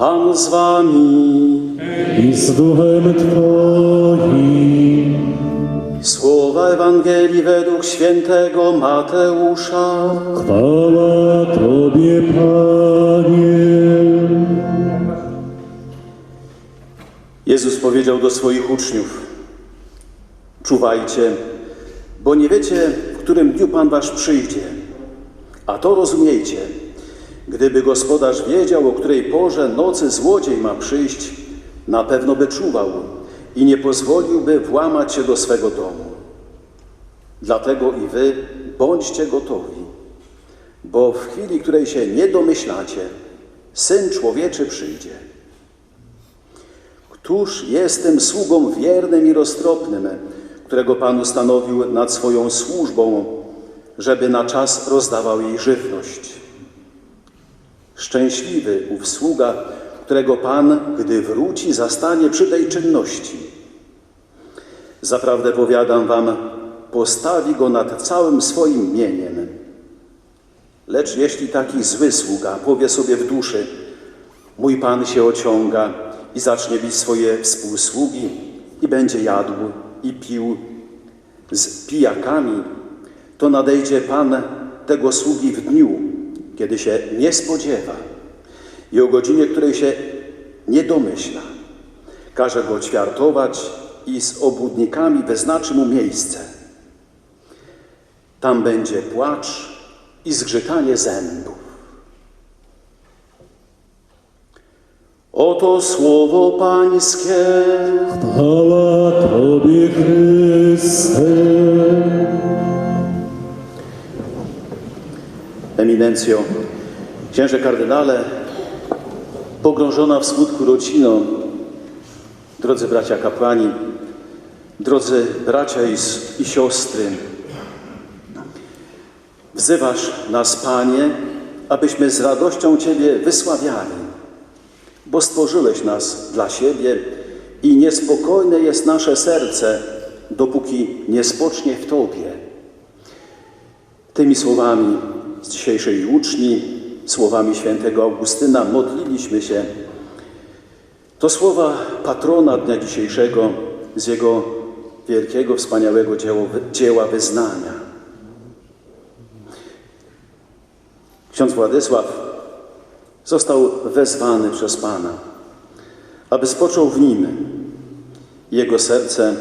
Pan z wami. i z duchem Twoim. Słowa Ewangelii według świętego Mateusza. Chwała Tobie, Panie. Jezus powiedział do swoich uczniów: Czuwajcie, bo nie wiecie, w którym dniu Pan Wasz przyjdzie. A to rozumiejcie. Gdyby gospodarz wiedział, o której porze nocy złodziej ma przyjść, na pewno by czuwał i nie pozwoliłby włamać się do swego domu. Dlatego i wy bądźcie gotowi, bo w chwili, której się nie domyślacie, Syn Człowieczy przyjdzie. Któż jest tym sługą wiernym i roztropnym, którego Pan ustanowił nad swoją służbą, żeby na czas rozdawał jej żywność? Szczęśliwy ów sługa, którego Pan, gdy wróci, zastanie przy tej czynności. Zaprawdę powiadam wam, postawi go nad całym swoim mieniem. Lecz jeśli taki zły sługa powie sobie w duszy, mój Pan się ociąga i zacznie bić swoje współsługi i będzie jadł i pił z pijakami, to nadejdzie Pan tego sługi w dniu, kiedy się nie spodziewa i o godzinie, której się nie domyśla. Każe go ćwiartować i z obłudnikami wyznaczy mu miejsce. Tam będzie płacz i zgrzytanie zębów. Oto słowo Pańskie. Chwała Tobie, Chryste. Eminencjo, księże kardynale, pogrążona w smutku rodziną, drodzy bracia kapłani, drodzy bracia i, i siostry, wzywasz nas, Panie, abyśmy z radością Ciebie wysławiali, bo stworzyłeś nas dla siebie i niespokojne jest nasze serce, dopóki nie spocznie w Tobie. Tymi słowami z dzisiejszej uczni, słowami świętego Augustyna modliliśmy się. To słowa patrona dnia dzisiejszego z jego wielkiego, wspaniałego dzieło, dzieła wyznania. Ksiądz Władysław został wezwany przez Pana, aby spoczął w nim. Jego serce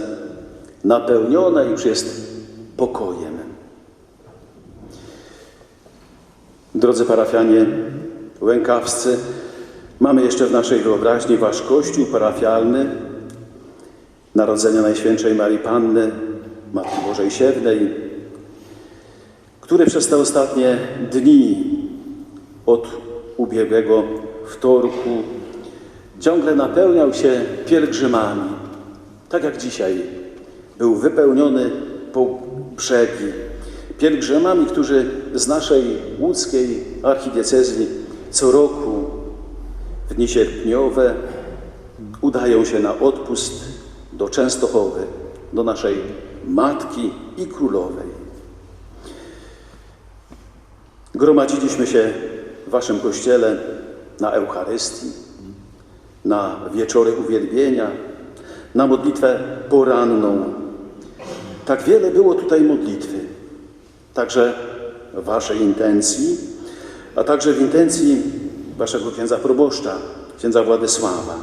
napełnione już jest pokojem. Drodzy parafianie łękawscy, mamy jeszcze w naszej wyobraźni Wasz Kościół parafialny, Narodzenia Najświętszej Marii Panny, Matki Bożej Siewnej, który przez te ostatnie dni od ubiegłego wtorku ciągle napełniał się pielgrzymami, tak jak dzisiaj był wypełniony po brzegi pielgrzymami, którzy z naszej łódzkiej archidiecezji co roku w dni sierpniowe udają się na odpust do Częstochowy, do naszej Matki i Królowej. Gromadziliśmy się w Waszym Kościele na Eucharystii, na wieczory uwielbienia, na modlitwę poranną. Tak wiele było tutaj modlitwy, także Waszej intencji, a także w intencji Waszego księdza proboszcza, księdza Władysława.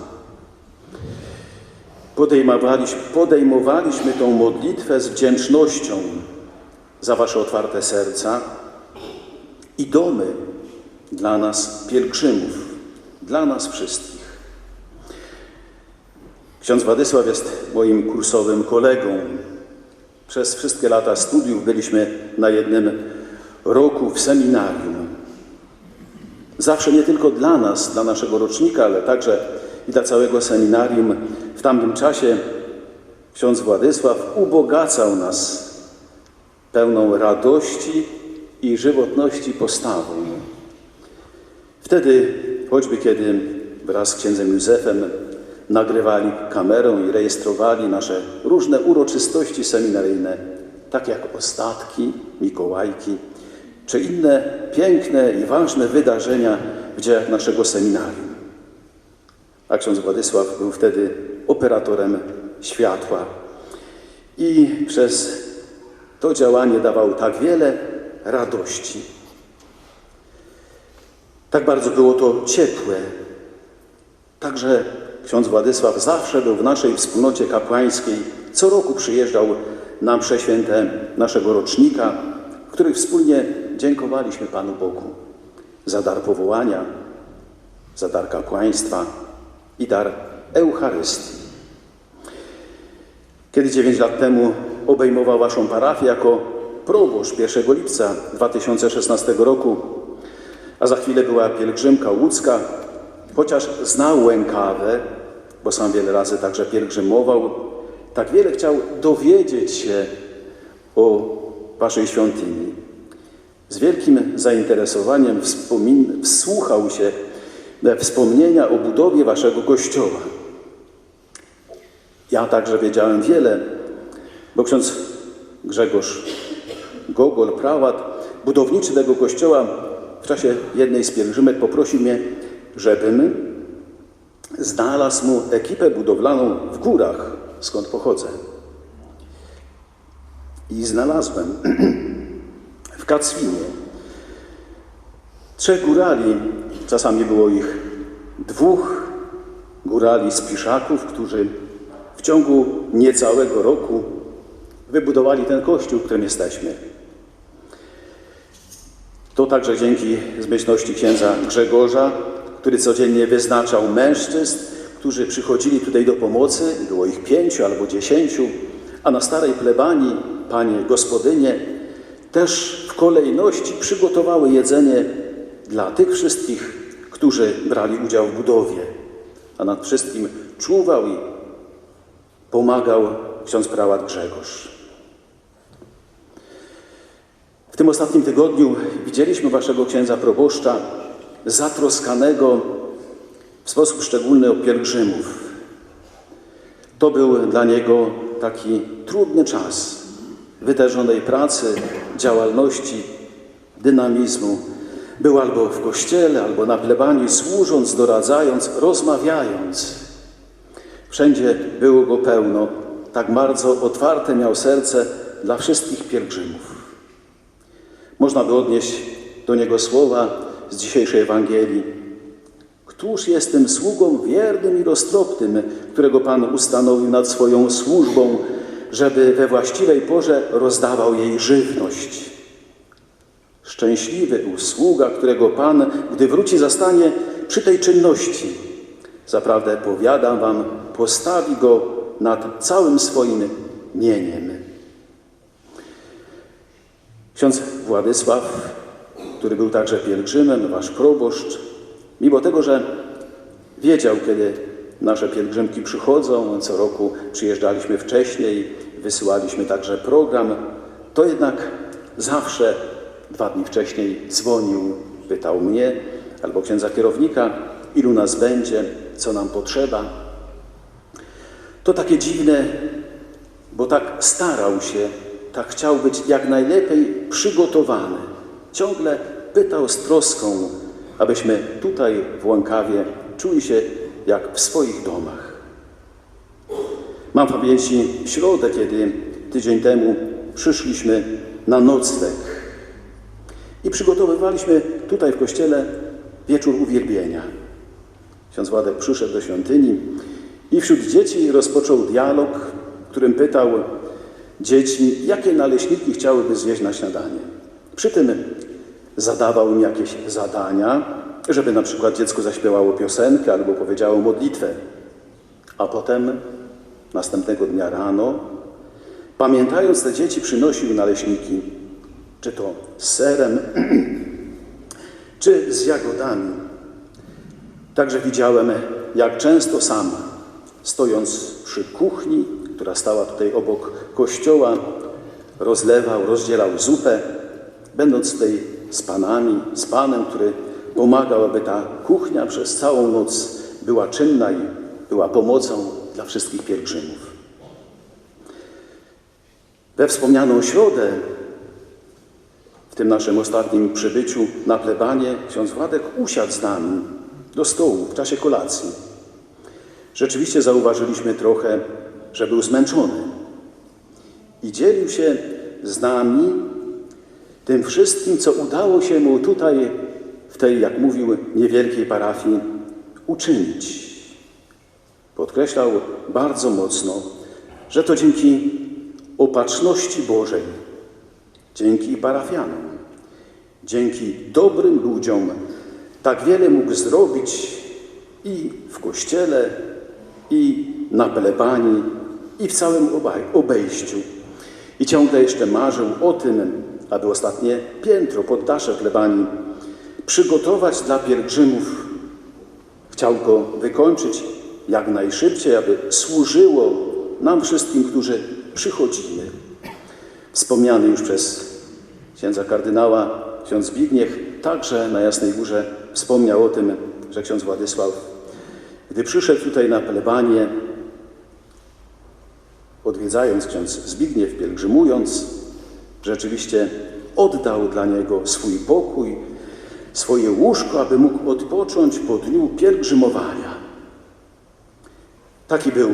Podejmowaliśmy, podejmowaliśmy tą modlitwę z wdzięcznością za Wasze otwarte serca i domy dla nas pielgrzymów, dla nas wszystkich. Ksiądz Władysław jest moim kursowym kolegą. Przez wszystkie lata studiów byliśmy na jednym roku w seminarium. Zawsze nie tylko dla nas, dla naszego rocznika, ale także i dla całego seminarium. W tamtym czasie ksiądz Władysław ubogacał nas pełną radości i żywotności postawą. Wtedy, choćby kiedy wraz z księdzem Józefem nagrywali kamerą i rejestrowali nasze różne uroczystości seminaryjne, tak jak ostatki, Mikołajki, czy inne piękne i ważne wydarzenia w dziejach naszego seminarium. a ksiądz Władysław był wtedy operatorem światła. I przez to działanie dawał tak wiele radości. Tak bardzo było to ciepłe. Także ksiądz Władysław zawsze był w naszej wspólnocie kapłańskiej. Co roku przyjeżdżał na msze święte naszego rocznika, w których wspólnie dziękowaliśmy Panu Bogu za dar powołania, za dar kapłaństwa i dar Eucharystii. Kiedy 9 lat temu obejmował Waszą parafię jako proboszcz 1 lipca 2016 roku, a za chwilę była pielgrzymka łódzka, chociaż znał Łękawę, bo sam wiele razy także pielgrzymował, tak wiele chciał dowiedzieć się o Waszej świątyni. Z wielkim zainteresowaniem wspomin- wsłuchał się we wspomnienia o budowie Waszego kościoła. Ja także wiedziałem wiele, bo ksiądz Grzegorz Gogol, prałat, budowniczy tego kościoła, w czasie jednej z pielgrzymek poprosił mnie, żebym znalazł mu ekipę budowlaną w górach, skąd pochodzę. I znalazłem w Kacwinie trzech górali, czasami było ich dwóch górali z Piszaków, którzy w ciągu niecałego roku wybudowali ten kościół, w którym jesteśmy. To także dzięki zmyślności księdza Grzegorza, który codziennie wyznaczał mężczyzn, którzy przychodzili tutaj do pomocy, było ich pięciu albo dziesięciu, a na starej plebanii panie gospodynie też w kolejności przygotowały jedzenie dla tych wszystkich, którzy brali udział w budowie. A nad wszystkim czuwał i pomagał ksiądz prałat Grzegorz. W tym ostatnim tygodniu widzieliśmy waszego księdza proboszcza zatroskanego w sposób szczególny o pielgrzymów. To był dla niego taki trudny czas wytężonej pracy, działalności, dynamizmu. Był albo w kościele, albo na plebanii, służąc, doradzając, rozmawiając. Wszędzie było go pełno, tak bardzo otwarte miał serce dla wszystkich pielgrzymów. Można by odnieść do niego słowa z dzisiejszej Ewangelii. Któż jest tym sługą wiernym i roztropnym, którego Pan ustanowił nad swoją służbą, żeby we właściwej porze rozdawał jej żywność? Szczęśliwy usługa, którego Pan, gdy wróci, zastanie przy tej czynności. Zaprawdę powiadam Wam, postawi go nad całym swoim mieniem. Ksiądz Władysław, który był także pielgrzymem, wasz proboszcz, mimo tego, że wiedział, kiedy nasze pielgrzymki przychodzą, co roku przyjeżdżaliśmy wcześniej, wysyłaliśmy także program, to jednak zawsze dwa dni wcześniej dzwonił, pytał mnie albo księdza kierownika, ilu nas będzie, co nam potrzeba. To takie dziwne, bo tak starał się, tak chciał być jak najlepiej przygotowany. Ciągle pytał z troską, abyśmy tutaj w Łąkawie czuli się jak w swoich domach. Mam w pamięci środę, kiedy tydzień temu przyszliśmy na nocleg i przygotowywaliśmy tutaj w kościele wieczór uwielbienia. Ksiądz Władek przyszedł do świątyni i wśród dzieci rozpoczął dialog, którym pytał dzieci, jakie naleśniki chciałyby zjeść na śniadanie. Przy tym zadawał im jakieś zadania, żeby na przykład dziecko zaśpiewało piosenkę albo powiedziało modlitwę. A potem, następnego dnia rano, pamiętając te dzieci, przynosił naleśniki, czy to z serem, czy z jagodami. Także widziałem, jak często sam, stojąc przy kuchni, która stała tutaj obok kościoła, rozlewał, rozdzielał zupę, będąc tutaj z panami, z panem, który pomagał, aby ta kuchnia przez całą noc była czynna i była pomocą dla wszystkich pielgrzymów. We wspomnianą środę, w tym naszym ostatnim przybyciu na plebanie, ksiądz Władek usiadł z nami do stołu w czasie kolacji. Rzeczywiście zauważyliśmy trochę, że był zmęczony i dzielił się z nami tym wszystkim, co udało się mu tutaj, w tej, jak mówił, niewielkiej parafii uczynić. Podkreślał bardzo mocno, że to dzięki opatrzności Bożej, dzięki parafianom, dzięki dobrym ludziom tak wiele mógł zrobić i w kościele, i na plebanii, i w całym obejściu. I ciągle jeszcze marzył o tym, aby ostatnie piętro, poddasze plebanii przygotować dla pielgrzymów. Chciał go wykończyć jak najszybciej, aby służyło nam wszystkim, którzy przychodzimy. Wspomniany już przez księdza kardynała, ksiądz Zbigniew, także na Jasnej Górze wspomniał o tym, że ksiądz Władysław, gdy przyszedł tutaj na plebanię, odwiedzając ksiądz Zbigniew, pielgrzymując, rzeczywiście oddał dla niego swój pokój, swoje łóżko, aby mógł odpocząć po dniu pielgrzymowania. Taki był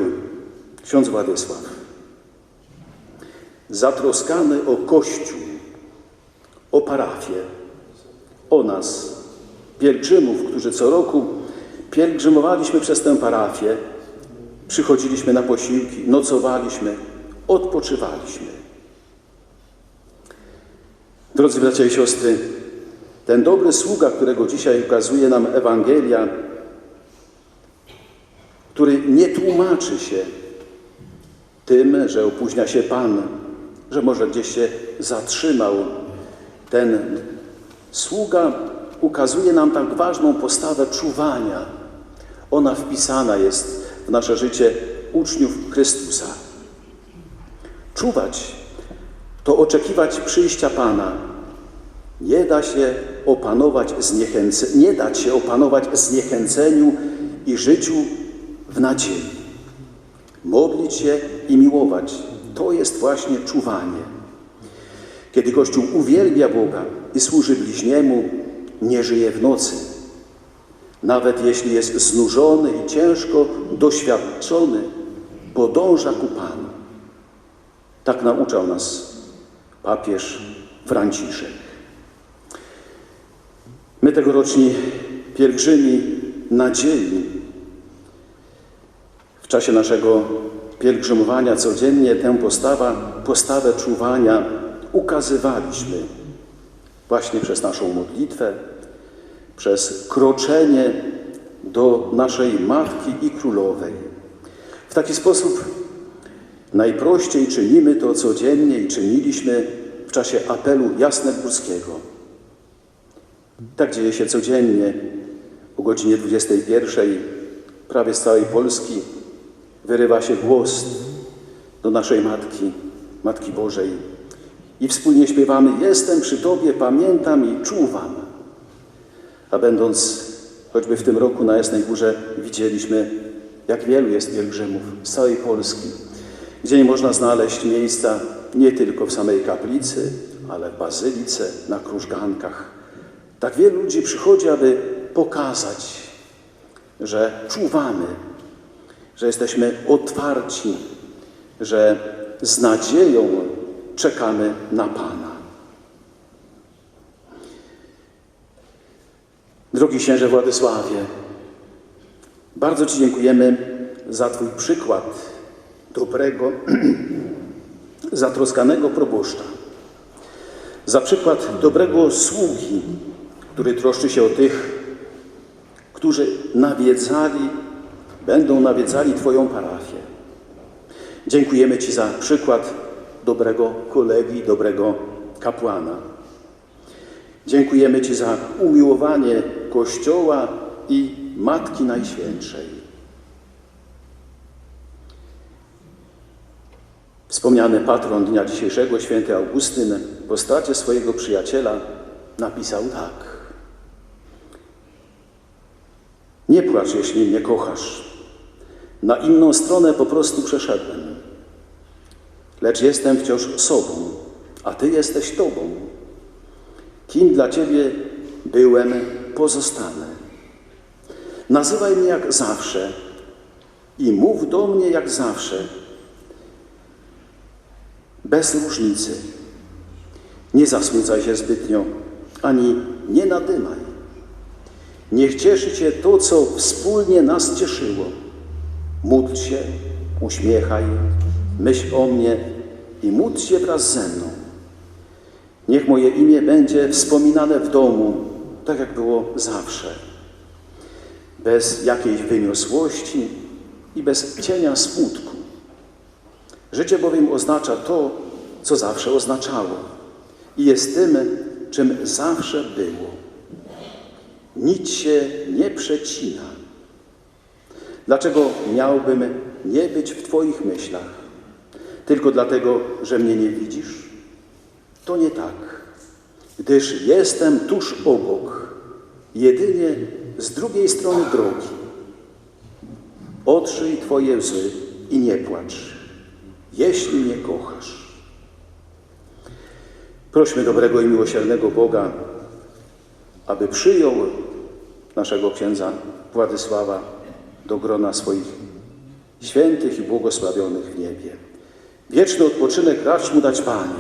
ksiądz Władysław. Zatroskany o Kościół, o parafię, o nas, pielgrzymów, którzy co roku pielgrzymowaliśmy przez tę parafię, przychodziliśmy na posiłki, nocowaliśmy, odpoczywaliśmy. Drodzy bracia i siostry, ten dobry sługa, którego dzisiaj ukazuje nam Ewangelia, który nie tłumaczy się tym, że opóźnia się Pan, że może gdzieś się zatrzymał. Ten sługa ukazuje nam tak ważną postawę czuwania. Ona wpisana jest w nasze życie uczniów Chrystusa. Czuwać to oczekiwać przyjścia Pana. Nie da się opanować zniechęce, nie dać się opanować zniechęceniu i życiu w nadziei. Modlić się i miłować to jest właśnie czuwanie. Kiedy Kościół uwielbia Boga i służy bliźniemu, nie żyje w nocy. Nawet jeśli jest znużony i ciężko doświadczony, podąża ku Panu. Tak nauczał nas papież Franciszek. My tegoroczni pielgrzymi nadziei w czasie naszego pielgrzymowania codziennie tę postawa, postawę czuwania ukazywaliśmy właśnie przez naszą modlitwę, przez kroczenie do naszej Matki i Królowej. W taki sposób najprościej czynimy to codziennie i czyniliśmy w czasie apelu jasnogórskiego. Tak dzieje się codziennie o godzinie 21. Prawie z całej Polski wyrywa się głos do naszej Matki, Matki Bożej. I wspólnie śpiewamy: Jestem przy Tobie, pamiętam i czuwam. A będąc choćby w tym roku na Jasnej Górze, widzieliśmy, jak wielu jest pielgrzymów z całej Polski, gdzie nie można znaleźć miejsca nie tylko w samej kaplicy, ale w bazylice, na krużgankach. Tak wielu ludzi przychodzi, aby pokazać, że czuwamy, że jesteśmy otwarci, że z nadzieją czekamy na Pana. Drogi księże Władysławie, bardzo Ci dziękujemy za Twój przykład dobrego, zatroskanego proboszcza, za przykład dobrego sługi, który troszczy się o tych, którzy nawiedzali, będą nawiedzali Twoją parafię. Dziękujemy Ci za przykład dobrego kolegi, dobrego kapłana. Dziękujemy Ci za umiłowanie Kościoła i Matki Najświętszej. Wspomniany patron dnia dzisiejszego, święty Augustyn, w postacie swojego przyjaciela napisał tak. Nie płacz, jeśli mnie kochasz. Na inną stronę po prostu przeszedłem. Lecz jestem wciąż sobą, a Ty jesteś Tobą. Kim dla Ciebie byłem, pozostanę. Nazywaj mnie jak zawsze, i mów do mnie jak zawsze, bez różnicy. Nie zasmucaj się zbytnio, ani nie nadymaj. Niech cieszy Cię to, co wspólnie nas cieszyło. Módl się, uśmiechaj, myśl o mnie i módl się wraz ze mną. Niech moje imię będzie wspominane w domu, tak jak było zawsze. Bez jakiejś wyniosłości i bez cienia smutku. Życie bowiem oznacza to, co zawsze oznaczało i jest tym, czym zawsze było. Nic się nie przecina. Dlaczego miałbym nie być w Twoich myślach? Tylko dlatego, że mnie nie widzisz? To nie tak, gdyż jestem tuż obok, jedynie z drugiej strony drogi. Otrzyj Twoje łzy i nie płacz, jeśli mnie kochasz. Prośmy dobrego i miłosiernego Boga, aby przyjął naszego księdza Władysława do grona swoich świętych i błogosławionych w niebie. Wieczny odpoczynek racz mu dać, Panie.